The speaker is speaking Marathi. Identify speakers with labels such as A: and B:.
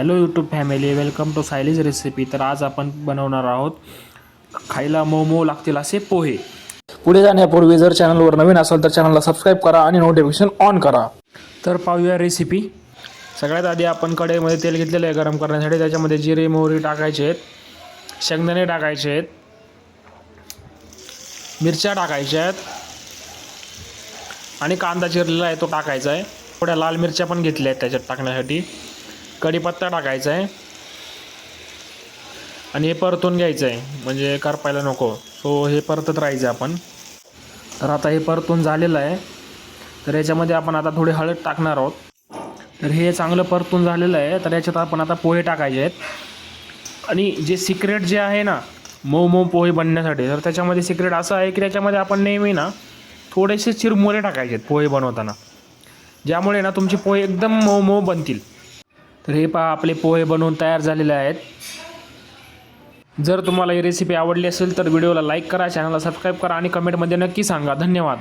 A: Hello YouTube family welcome to Sayali's recipe तर आज आपण बनवणार आहोत खायला मोमो लागतील असे पोहे.
B: पुढे जाण्यापूर्वी जर चॅनलवर नवीन असाल तर चॅनलला सबस्क्राईब करा आणि नोटिफिकेशन ऑन करा.
A: तर पाहूया रेसिपी सगळ्यात आधी आपण कढईमध्ये तेल घेतलेलं आहे गरम करण्यासाठी. त्याच्यामध्ये जिरे मोहरी टाकायचे आहेत. शेंगदाणे टाकायचे आहेत. मिरच्या टाकायच्या आहेत. आणि कांदा चिरलेला आहे तो टाकायचा आहे. थोड्या लाल मिरच्या पण घेतल्या आहेत त्याच्यात टाकण्यासाठी. कढीपत्ता टाकायचा आहे. आणि हे परतून घ्यायचं आहे. म्हणजे करपायला नको. सो हे परतत राहायचं आपण. तर आता हे परतून झालेलं आहे. तर याच्यामध्ये आपण आता थोडी हळद टाकणार आहोत. तर हे चांगलं परतून झालेलं आहे. तर याच्यात आपण आता पोहे टाकायचे आहेत. आणि जे सिक्रेट जे आहे ना मऊ मऊ पोहे बनण्यासाठी तर त्याच्यामध्ये सिक्रेट असं आहे की त्याच्यामध्ये आपण नेहमी ना थोडेसे चिरमुरे टाकायचे आहेत पोहे बनवताना. ज्यामुळे ना तुमचे पोहे एकदम मऊ मऊ बनतील. तर हे पहा आपले पोहे बनवून तयार झालेले आहेत. जर तुम्हाला ही रेसिपी आवडली असेल तर व्हिडिओला लाईक करा चॅनलला सबस्क्राईब करा आणि कमेंटमध्ये नक्की सांगा. धन्यवाद.